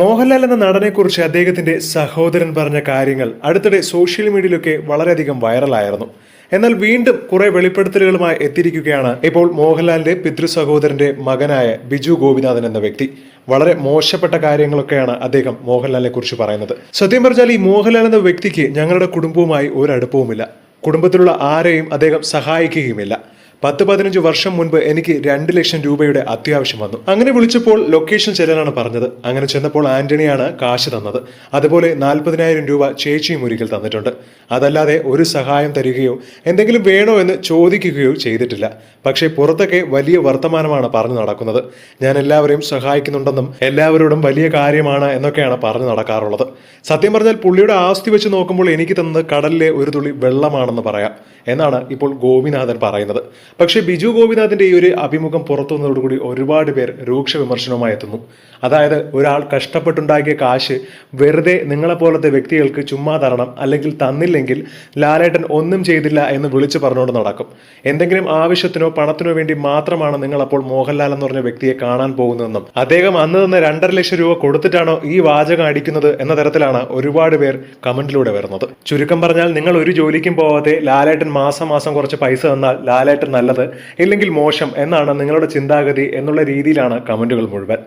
മോഹൻലാൽ എന്ന നടനെക്കുറിച്ച് അദ്ദേഹത്തിന്റെ സഹോദരൻ പറഞ്ഞ കാര്യങ്ങൾ അടുത്തിടെ സോഷ്യൽ മീഡിയയിലൊക്കെ വളരെയധികം വൈറലായിരുന്നു. എന്നാൽ വീണ്ടും കുറെ വെളിപ്പെടുത്തലുകളുമായി എത്തിയിരിക്കുകയാണ് ഇപ്പോൾ മോഹൻലാലിന്റെ പിതൃ സഹോദരന്റെ മകനായ ബിജു ഗോപിനാഥൻ എന്ന വ്യക്തി. വളരെ മോശപ്പെട്ട കാര്യങ്ങളൊക്കെയാണ് അദ്ദേഹം മോഹൻലാലിനെ കുറിച്ച് പറയുന്നത്. സത്യം പറഞ്ഞാൽ ഈ മോഹൻലാൽ എന്ന വ്യക്തിക്ക് ഞങ്ങളുടെ കുടുംബവുമായി ഒരടുപ്പവുമില്ല കുടുംബത്തിലുള്ള ആരെയും അദ്ദേഹം സഹായിക്കുകയുമില്ല. പത്ത് പതിനഞ്ച് വർഷം മുൻപ് എനിക്ക് രണ്ട് ലക്ഷം രൂപയുടെ അത്യാവശ്യം വന്നു. അങ്ങനെ വിളിച്ചപ്പോൾ ലൊക്കേഷൻ ചെല്ലാനാണ് പറഞ്ഞത്. അങ്ങനെ ചെന്നപ്പോൾ ആന്റണിയാണ് കാശ് തന്നത്. അതുപോലെ നാൽപ്പതിനായിരം രൂപ ചേച്ചിയും ഒരിക്കൽ തന്നിട്ടുണ്ട്. അതല്ലാതെ ഒരു സഹായം തരികയോ എന്തെങ്കിലും വേണോ എന്ന് ചോദിക്കുകയോ ചെയ്തിട്ടില്ല. പക്ഷേ പുറത്തൊക്കെ വലിയ വർത്തമാനമാണ് പറഞ്ഞു നടക്കുന്നത്. ഞാൻ എല്ലാവരെയും സഹായിക്കുന്നുണ്ടെന്നും എല്ലാവരോടും വലിയ കാര്യമാണ് എന്നൊക്കെയാണ് പറഞ്ഞു നടക്കാറുള്ളത്. സത്യം പറഞ്ഞാൽ പുള്ളിയുടെ ആസ്തി വെച്ച് നോക്കുമ്പോൾ എനിക്ക് തന്നത് കടലിലെ ഒരു തുള്ളി വെള്ളമാണെന്ന് പറയാം. എന്നാണ് ഇപ്പോൾ ഗോപിനാഥൻ പറയുന്നത്. പക്ഷേ ബിജു ഗോപിനാഥിന്റെ ഈ ഒരു അഭിമുഖം പുറത്തു വന്നതോടുകൂടി ഒരുപാട് പേർ രൂക്ഷ വിമർശനവുമായി എത്തുന്നു. അതായത് ഒരാൾ കഷ്ടപ്പെട്ടുണ്ടാക്കിയ കാശ് വെറുതെ നിങ്ങളെ പോലത്തെ വ്യക്തികൾക്ക് ചുമ്മാ തരണം അല്ലെങ്കിൽ തന്നില്ലെങ്കിൽ ലാലേട്ടൻ ഒന്നും ചെയ്തില്ല എന്ന് വിളിച്ചു പറഞ്ഞുകൊണ്ട് നടക്കും. എന്തെങ്കിലും ആവശ്യത്തിനോ പണത്തിനോ വേണ്ടി മാത്രമാണ് നിങ്ങൾ അപ്പോൾ മോഹൻലാൽ എന്ന് പറഞ്ഞ വ്യക്തിയെ കാണാൻ പോകുന്നതെന്നും അദ്ദേഹം അന്ന് തന്നെ രണ്ടര ലക്ഷം രൂപ കൊടുത്തിട്ടാണോ ഈ വാചകം അടിക്കുന്നത് എന്ന തരത്തിലാണ് ഒരുപാട് പേർ കമന്റിലൂടെ വരുന്നത്. ചുരുക്കം പറഞ്ഞാൽ നിങ്ങൾ ഒരു ജോലിക്കും പോവാതെ ലാലേട്ടൻ മാസം മാസം കുറച്ച് പൈസ തന്നാൽ ലാലേട്ടൻ നല്ലത് ഇല്ലെങ്കിൽ മോശം എന്നാണ് നിങ്ങളുടെ ചിന്താഗതി എന്നുള്ള രീതിയിലാണ് കമന്റുകൾ മുഴുവൻ.